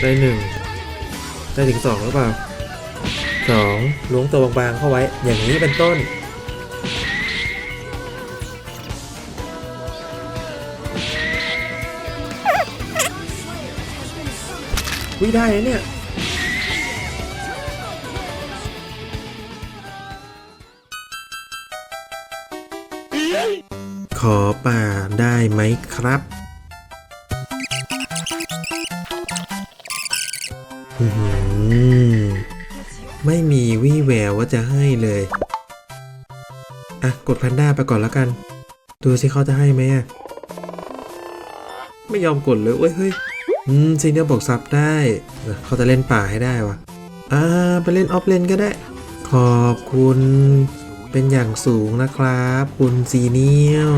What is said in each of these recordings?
ได้หนึ่งได้ถึงสองหรือเปล่าสองล้วงตัวบางๆเข้าไว้ อย่างนี้เป็นต้น วิได้เนี่ยขอป่าได้ไหมครับ ไม่มีวี่แววว่าจะให้เลย อะ กดแพนด้าไปก่อนแล้วกัน ดูสิเขาจะให้ไหมอะไม่ยอมกดเลยเว้ย เฮ้ย อืมซีเนียบอกซับได้เออเขาจะเล่นป่าให้ได้วะอ่า ไปเล่นออฟเลนก็ได้ ขอบคุณ เป็นอย่างสูงนะครับ คุณซีเนียล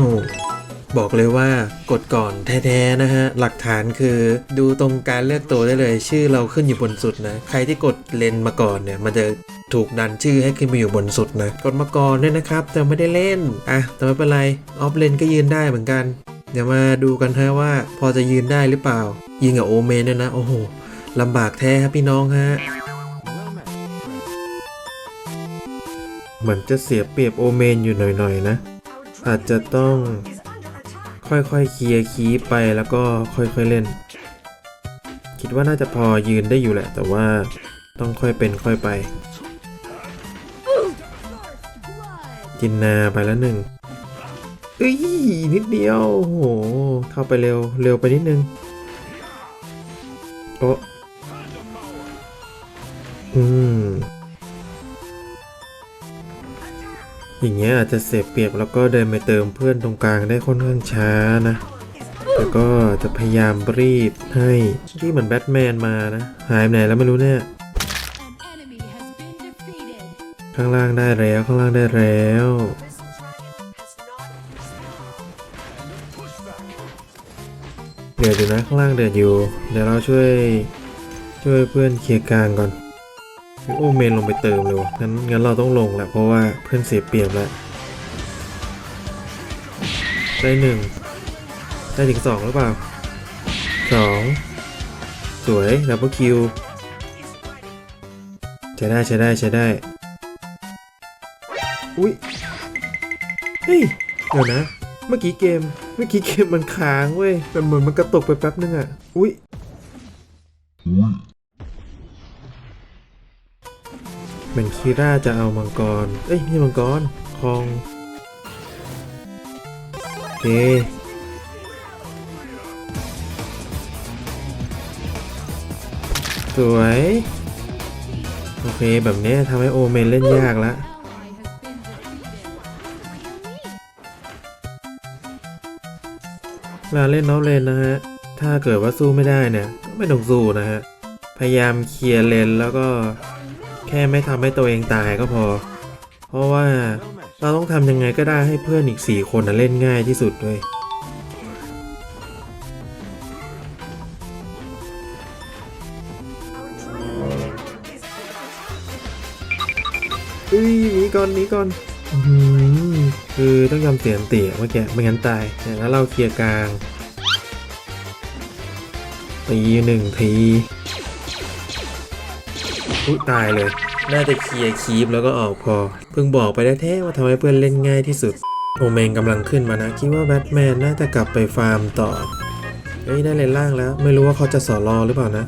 บอกเลยว่ากดก่อนแท้ๆนะฮะ หลักฐานคือดูตรงการเลือกตัวได้เลย ชื่อเราขึ้นอยู่บนสุดนะ ใครที่กดเลนมาก่อนเนี่ย มันจะถูกดันชื่อให้ขึ้นมาอยู่บนสุดนะ กดมาก่อนด้วยนะครับ แต่ไม่ได้เล่น อะ แต่ไม่เป็นไรออฟเลนก็ยืนได้เหมือนกัน เดี๋ยวมาดูกันฮะว่าพอจะยืนได้หรือเปล่า ยิงกับโอเมนเนี่ยนะ โอ้โหลำบากแท้ครับพี่น้องฮะเหมือนจะเสียเปรียบโอเมนอยู่หน่อยๆนะ อาจจะต้อง ค่อยๆเคลียร์คีปไปแล้วก็ค่อยๆเล่น คิดว่าน่าจะพอยืนได้อยู่แหละ แต่ว่าต้องค่อยเป็นค่อยไป จินนาไปแล้วหนึ่งเอ้ยนิดเดียวโอ้โหเข้าไปเร็วเร็วไปนิดนึงโอ้ อย่างเงี้ยอาจจะเสียเปรียบแล้วก็เดินไปเติมเพื่อนตรงกลางได้ค่อนข้างช้านะแต่ก็จะพยายามรีบให้ที่เหมือนแบทแมนมานะหายไปไหนแล้วไม่รู้เนี่ยข้างล่างได้แล้วข้างล่างได้แล้วเดี๋ยวดูนะข้างล่างเดือดอยู่ เดี๋ยวเราช่วยช่วยเพื่อนเคลียร์กลางก่อน โอ้เมนลงไปเติมเลยวะงั้นงั้นเราต้องลงแหละเพราะว่าเพื่อนเสียเปรียบแล้วได้หนึ่งได้ถึงสองหรือเปล่าสองสวยดับเบิลคิวใช้ได้ใช้ได้ใช้ได้ อุ้ยเฮ้ยเดี๋ยวนะ เมื่อกี้เกม เมื่อกี้เกมมันค้างเว้ยมันเหมือนมันกระตุกไปแป๊บนึงอะอุ้ย เหมือนคีร่าจะเอามังกร เอ้ยไม่มังกรคองเคสวย โอเค แบบนี้ทำให้โอเมนเล่นยากละเวลาเล่นนอฟเลนนะฮะ ถ้าเกิดว่าสู้ไม่ได้เนี่ย ก็ไม่ต้องสู้นะฮะ พยายามเคลียร์เลนแล้วก็ แค่ไม่ทำให้ตัวเองตายก็พอ เพราะว่าเราต้องทำยังไงก็ได้ให้เพื่อนอีก 4 คนนะเล่นง่ายที่สุดด้วยอุ้ยหนีก่อนหนีก่อนอือคือต้องยอมเสียงเตี่ยเมื่อกี้ไม่งั้นตายเนี่ยแล้วเราเคลียร์กลางตีหนึ่งที อุ้ยตายเลย น่าจะเคลียร์คีปแล้วก็ออกพอ เพิ่งบอกไปแท้ๆว่าทำให้เพื่อนเล่นง่ายที่สุด โอเมนกำลังขึ้นมานะ คิดว่าแบทแมนน่าจะกลับไปฟาร์มต่อ เฮ้ย ได้เลนล่างแล้ว ไม่รู้ว่าเขาจะสอรอหรือเปล่านะ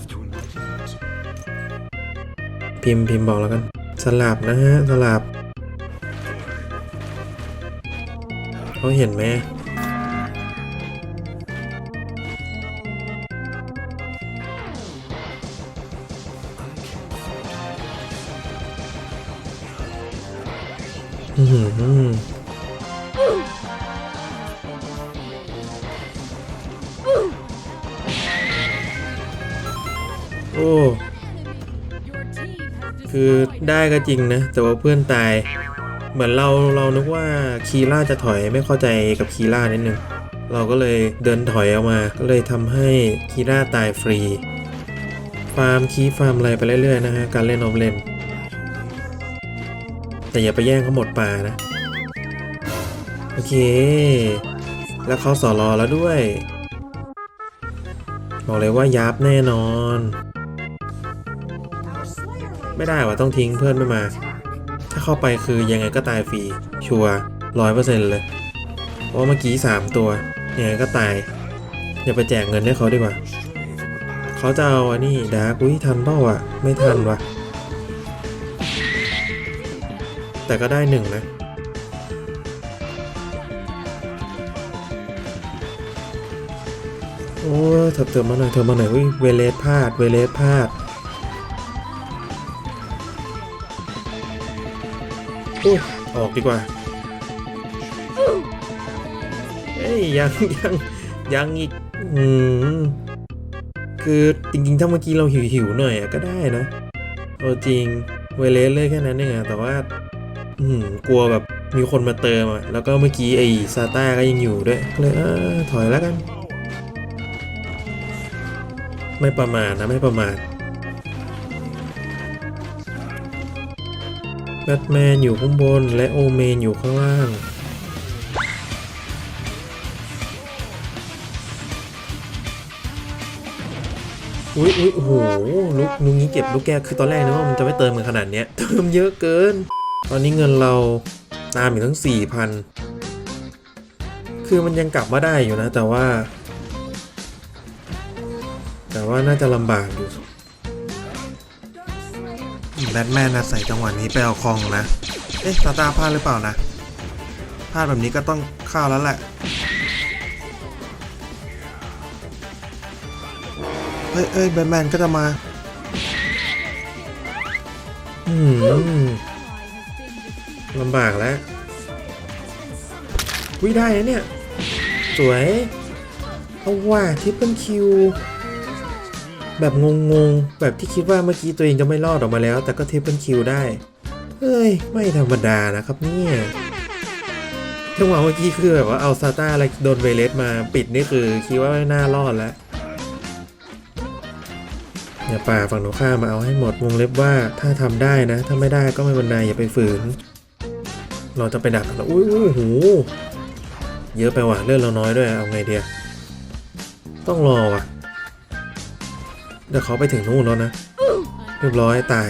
พิมพ์พิมพ์บอกแล้วกัน สลับนะฮะ สลับเขาเห็นไหม อื้อหือโอ้ คือได้ก็จริงนะ แต่ว่าเพื่อนตาย เหมือนเราเรานึกว่าคีร่าจะถอยไม่เข้าใจกับคีร่านิดนึง เราก็เลยเดินถอยออกมา ก็เลยทำให้คีร่าตายฟรี ฟาร์มคีฟาร์มอะไรไปเรื่อยๆนะฮะ การเล่นออฟเลน แต่อย่าไปแย่งเขาหมดป่านะ โอเค แล้วเขาสอรอแล้วด้วย บอกเลยว่ายับแน่นอน ไม่ได้ว่ะต้องทิ้งเพื่อนไม่มา ถ้าเข้าไปคือยังไงก็ตายฟรี ชัวร้อยเปอร์เซ็นต์เลย เพราะเมื่อกี้สามตัว ยังไงก็ตาย อย่าไปแจกเงินให้เขาดีกว่า เขาจะเอาอันนี้ดาร์กอุ้ยทันเปล่าอะ ไม่ทันวะ แต่ก็ได้หนึ่งนะโอ้เถิบเถิบมาหน่อยเถิบมาหน่อยอุ้ยเวเลสพลาด เวเลสพลาดอุ้ยออกดีกว่าเอ้ย ยังยังยังอีก อืมคือจริงๆ ถ้าเมื่อกี้เราหิวหิวหน่อยก็ได้นะเอาจริง เวเลสเลยแค่นั้นเองอะแต่ว่า อืมกลัวแบบมีคนมาเติมอะแล้วก็เมื่อกี้ไอ้ซาต้าก็ยังอยู่ด้วยเลยเออถอยแล้วกัน ไม่ประมาทนะไม่ประมาทแบทแมนอยู่ข้างบนและโอเมนอยู่ข้างล่าง อุ้ยอุ้ยโอ้โห ลูกลุงนี้เก็บลูกแก้วคือตอนแรกนึกว่ามันจะไม่เติมกันขนาดเนี้ย เติมเยอะเกิน ตอนนี้เงินเราตามอยู่ทั้งสี่พันคือมันยังกลับมาได้อยู่นะ แต่ว่า แต่ว่าน่าจะลำบากอยู่แบทแมนนะใส่จังหวะนี้ไปเอาคองนะ เอ๊ะตาตาพลาดหรือเปล่านะพลาดแบบนี้ก็ต้องเข้าแล้วแหละเอ้ยเอ้ยแบทแมนก็จะมา อืม ลำบากแล้ววิได้นะเนี่ย สวย เอาว่าทิปเปิลคิว แบบงงๆ แบบที่คิดว่าเมื่อกี้ตัวเองจะไม่รอดออกมาแล้ว แต่ก็ทิปเปิลคิวได้ เฮ้ย ไม่ธรรมดานะครับเนี่ยจังหวะเมื่อกี้คือแบบว่าเอาซาต้าอะไรโดนเวเลสมาปิดนี่คือคิดว่าไม่น่ารอดแล้วอย่าป่าฝั่งหนูข้ามมาเอาให้หมดวงเล็บว่าถ้าทำได้นะ ถ้าไม่ได้ก็ไม่เป็นไรอย่าไปฝืน เราจะไปดักแล้วอุ้ยอุ้ยโหเยอะไปว่ะเลือดเราน้อยด้วยเอาไงเดียต้องรอว่ะเดี๋ยวเขาไปถึงนู่นแล้วนะเรียบร้อยตาย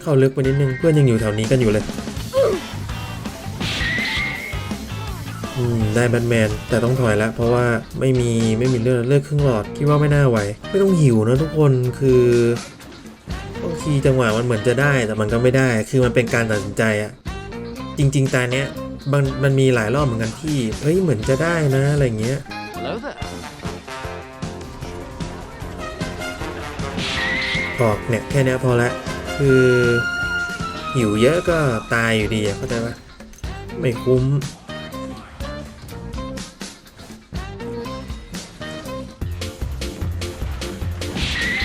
เข้าลึกไปนิดนึงเพื่อนยังอยู่แถวนี้กันอยู่เลยอืมได้แบทแมนแต่ต้องถอยแล้วเพราะว่าไม่มีไม่มีเลือดเลือดครึ่งหลอดคิดว่าไม่น่าไหว ไม่ต้องหิวนะทุกคนคือบางทีจังหวะมันเหมือนจะได้แต่มันก็ไม่ได้ คือมันเป็นการตัดสินใจอะ จริงๆตาเนี้ยมันมันมีหลายรอบเหมือนกันที่เฮ้ยเหมือนจะได้นะอะไรเงี้ยออกเนี่ยแค่นี้พอละคือหิวเยอะก็ตายอยู่ดีเข้าใจปะไม่คุ้ม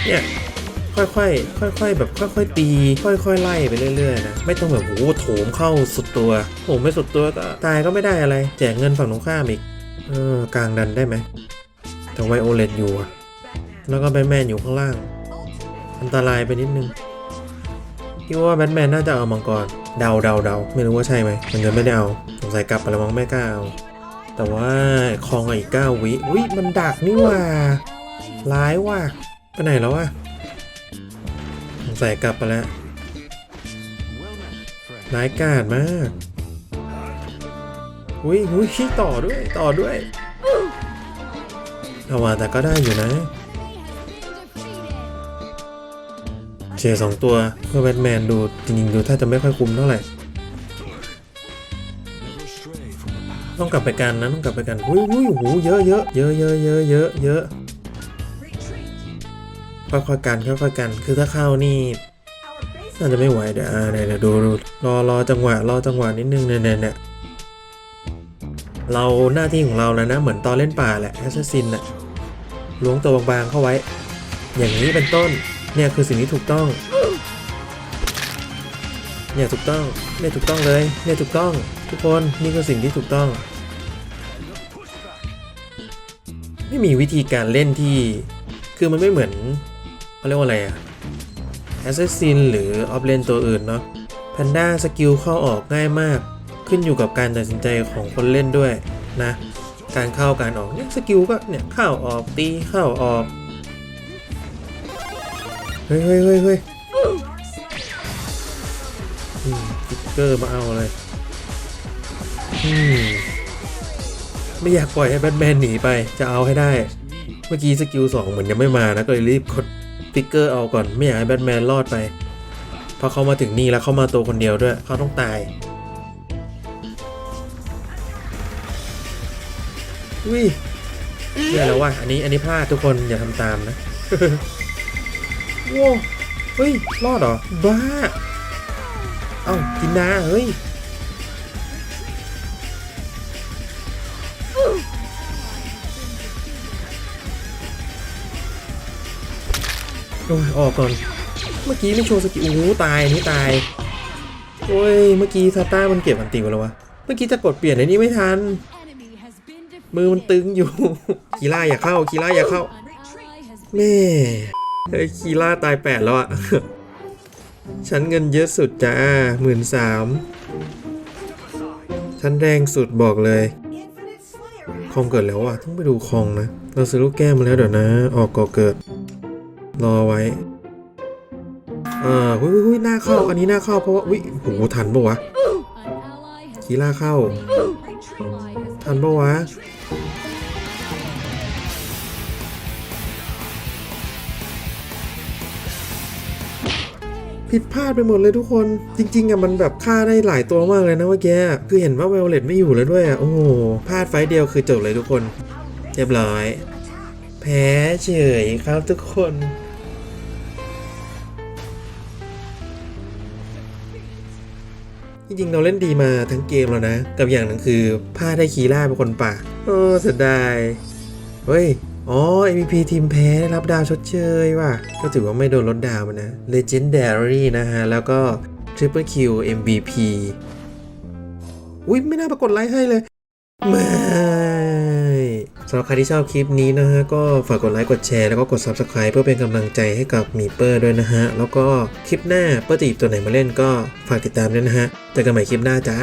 เนี่ย ค่อยๆ ค่อยๆ แบบค่อยๆ ตี ค่อยๆ ไล่ไปเรื่อยๆ นะ ไม่ต้องแบบโอ้โหโถมเข้าสุดตัวโถมไม่สุดตัวก็ตายก็ไม่ได้อะไร แจกเงินฝั่งตรงข้ามอีก เออกลางดันได้ไหม แต่ไวโอเลตอยู่อะแล้วก็แบทแมนอยู่ข้างล่าง อันตรายไปนิดนึงคิดว่าแบทแมนน่าจะเอามังกร เดาเดาเดาไม่รู้ว่าใช่ไหม มันจะไม่ได้เอาสงสัยกลับไปแล้วมั้งไม่กล้าเอา แต่ว่าคลองอีกเก้าวิ อุ้ยมันดักนี่ว่า ร้ายว่ะ ไปไหนแล้ววะ สงสัยกลับไปแล้ว Well met, friend. ร้ายกาจมากอุ้ยอุ้ยต่อด้วยต่อด้วยเอาว่าแต่ก็ได้อยู่นะเชียสองตัวเพื่อแบทแมนดูจริงๆดูถ้าจะไม่ค่อยคุ้มเท่าไหร่ต้องกลับไปกันนะต้องกลับไปกันอุ้ยอุ้ยโหเยอะเยอะเยอะเยอะเยอะเยอะเยอะ ค่อยๆกันค่อยๆกัน คือถ้าเข้านี่น่าจะไม่ไหวเดี๋ยวอ่าเดี๋ยวเดี๋ยวดูดูรอรอจังหวะรอจังหวะนิดนึงเนี่ยเนี่ยเนี่ยเราหน้าที่ของเราแล้วนะ เหมือนตอนเล่นป่าแหละแอสซัสซินน่ะล้วงตัวบางๆเข้าไว้ อย่างนี้เป็นต้น เนี่ยคือสิ่งที่ถูกต้อง เนี่ยถูกต้องเนี่ยถูกต้องเลย เนี่ยถูกต้อง ทุกคนนี่คือสิ่งที่ถูกต้อง ไม่มีวิธีการเล่นที่ คือมันไม่เหมือน เขาเรียกว่าอะไรอะแอสซ s สซินหรือออฟเลนตัวอื่นเนาะแพนด้าสกิลเข้าออกง่ายมาก ขึ้นอยู่กับการตัดสินใจของคนเล่นด้วยนะ การเข้าการออกเนี่ยสกิลก็เนี่ยเข้าออกตีเข้าออก เฮ้ยเฮ้ยเฮ้ยเฮ้ยอืมฟิกเกอร์มาเอาเลยอืมไม่อยากปล่อยให้แบทแมนหนีไปจะเอาให้ได้ เมื่อกี้สกิลสองเหมือนยังไม่มานะก็เลยรีบกด ฟิกเกอร์เอาก่อนไม่อยากให้แบทแมนรอดไปเพราะเขามาถึงนี่แล้วเขามาตัวคนเดียวด้วยเขาต้องตายอุ้ยแย่แล้วว่ะอันนี้อันนี้พลาดทุกคนอย่าทำตามนะว้าวเฮ้ย รอดเหรอ บ้า เอ้ากินนาเฮ้ย อ้ยออกก่อน เมื่อกี้ไม่โชว์สกิลโอ้ตายนนี้ตายโอ้ยเมื่อกี้ซาต้ามันเก็บอันติวแล้ววะเมื่อกี้จะกดเปลี่ยนไอ้นี่ไม่ทัน มือมันตึงอยู่คีล่าอย่าเข้าคีล่าอย่าเข้าแม่เฮ้ยคีล่าตายแปดแล้วอะฉันเงินเยอะสุดจ้าหมื่นสามฉันแรงสุดบอกเลยคองเกิดแล้วอะต้องไปดูคองนะ เราซื้อลูกแก้วมาแล้วเดี๋ยวนะ ออกก่อเกิด รอไว้เออหุ้ยหุ้ยหน้าเข้า อันนี้หน้าเข้าเพราะว่าอุ้ยโหทันปะวะคีล่าเข้า ทันปะวะผิดพลาดไปหมดเลยทุกคนจริง ๆอะมันแบบฆ่าได้หลายตัวมากเลยนะเมื่อกี้คือเห็นว่าเวลเลตไม่อยู่แล้วด้วยอะโอ้โหพลาดไฟเดียวคือจบเลยทุกคน เรียบร้อย แพ้เฉยครับทุกคน จริงๆ เราเล่นดีมาทั้งเกมแล้วนะ กับอย่างหนึ่งคือพลาดได้คีล่าเป็นคนป่า โอ้เสียดายเฮ้ย อ๋อ MVP ทีมแพ้ได้รับดาวชดเชยว่ะ ก็ถือว่าไม่โดนลดดาวมันนะ Legendary นะฮะ แล้วก็ Triple Q MVP อุ้ยไม่น่าปรากฏไลค์ให้เลยมา สำหรับใครที่ชอบคลิปนี้นะฮะก็ฝากกดไลค์กดแชร์แล้วก็กด Subscribe เพื่อเป็นกำลังใจให้กับมีเปอร์ด้วยนะฮะ แล้วก็คลิปหน้าเปอร์จะหยิบตัวไหนมาเล่นก็ฝากติดตามด้วยนะฮะเจอกันใหม่คลิปหน้าจ้า